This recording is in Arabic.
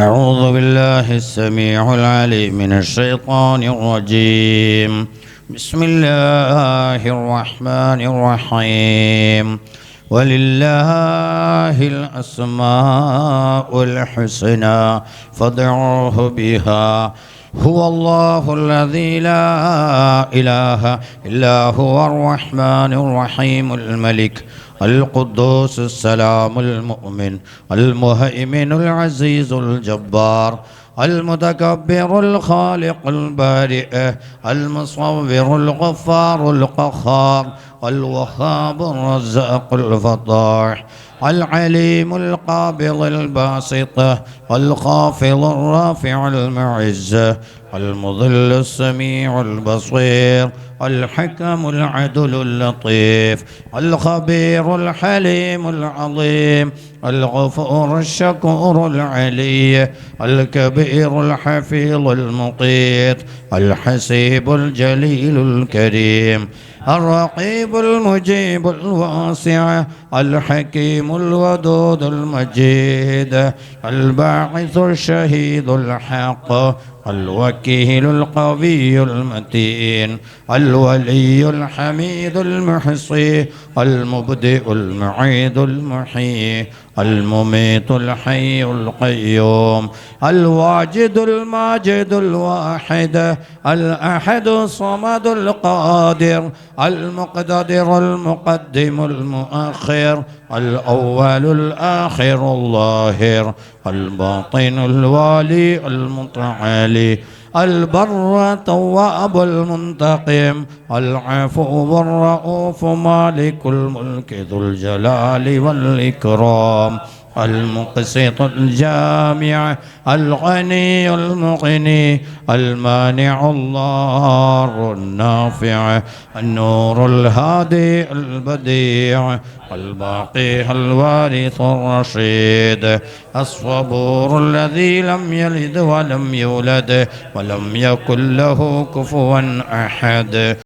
أعوذ بالله السميع العليم من الشيطان الرجيم. بسم الله الرحمن الرحيم. ولله الأسماء الحسنى فادعوه بها. هو الله الذي لا إله إلا هو الرحمن الرحيم الملك. القدوس السلام المؤمن المهيمن العزيز الجبار المتكبر الخالق البارئ المصور الغفار القخار الوهاب الرزاق الفطاح العليم القابض الباسط الخافض الرافع المعز المضل السميع البصير الحكم العدل اللطيف الخبير الحليم العظيم الغفور الشكور العلي الكبير الحفيظ المقيت الحسيب الجليل الكريم الرقيب المجيب الواسع الحكيم الودود المجيد الباعث الشهيد الحق. الوكيل القوي المتين الولي الحميد المحصي المبدئ المعيد المحيي المميت الحي القيوم الواجد الماجد الواحد الأحد الصمد القادر المقتدر المقدم المؤخر الأول الآخر الظاهر الباطن الوالي المتعالي البر التواب المنتقم العفو الرؤوف مالك الملك ذو الجلال والإكرام. المقسط الجامع الغني المغني المانع الضار النافع النور الهادي البديع الباقي الوارث الرشيد. الصبور الذي لم يلد ولم يولد ولم يكن له كفوا أحد.